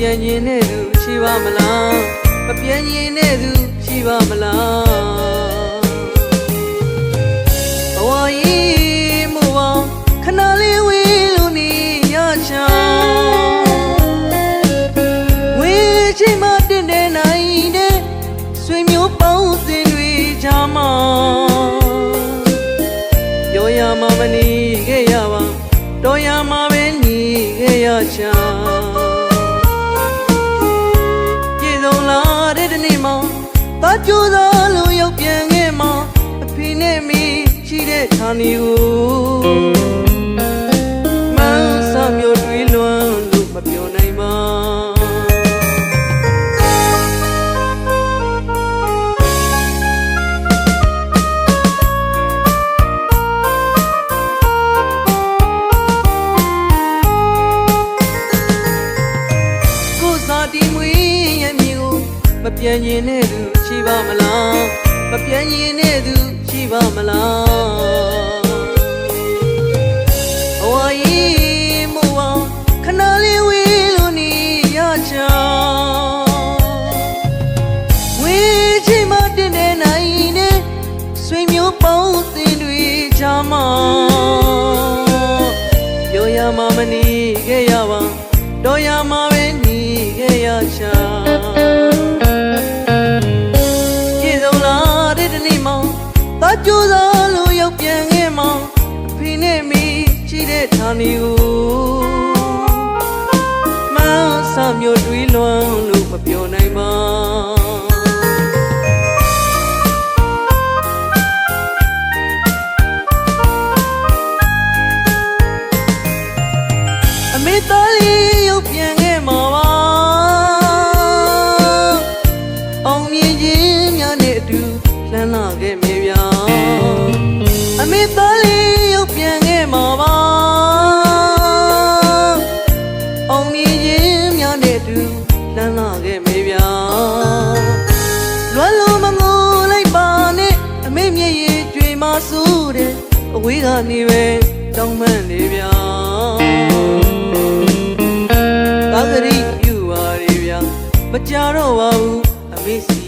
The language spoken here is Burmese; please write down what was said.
ပြန်ရင်တဲ့သူရှိပါမလားမပြန်ရင်တဲ့သူရှိပါမလားဘဝကြီးမို့ပါခဏလေးဝေးလို့နေရချောင်းဝေးချိန်မှတင်တဲ့နိုင်တဲ့ဆွေမျိုးပေါင်းစင်တွေချာမောင်းပြောရမှာမနေခဲ့ရပါတော်ရမှာပဲနေခဲ့ရချော ကြိုးစားလို့ရောက်ပြန်ခဲ့မှာအဖေနဲ့မိရှိတဲ့ဌာနီကို ပြန်ရင်တဲ့သူရှိပါမလားမပြန်ရင်တဲ့သူရှိပါမလားဘဝကြီးမို့ပါခဏလေးဝေးလို့နေရချောင်းဝေးချိန်မှတင်တဲ့နိုင်တဲ့ဆွေမျိုးပေါင်းစင်တွေချာမောင်းပြောရမှာမနေခဲ့ရပါတော့ရမှာ နေ့မှတာကြိုးစားလို့ရောက်ပြန်ခဲ့မှအဖေနဲ့မိရှိတဲ့ဌာနီကိုမဆာမျိုးတွေးလွမ်းလို့မပြောနိုင်ပါအမေသားလေး လှမ်းလာခဲ့မြေဗျာအမေသားလေးရုပ်ပြန်ခဲ့မှာပါအောင်မြင်ခြင်းများနဲ့အတူလှမ်းလာခဲ့မြေဗျာလွမ်းလို့မငိုလိုက်ပါနဲ့အမေမျက်ရည်ကြွေမဆူတဲ့အဝေးကနေပဲတောင်းမှန်နေဗျာသာဂရိပြုပါရေဗျာမကြတော့ပါဘူးအမေစီ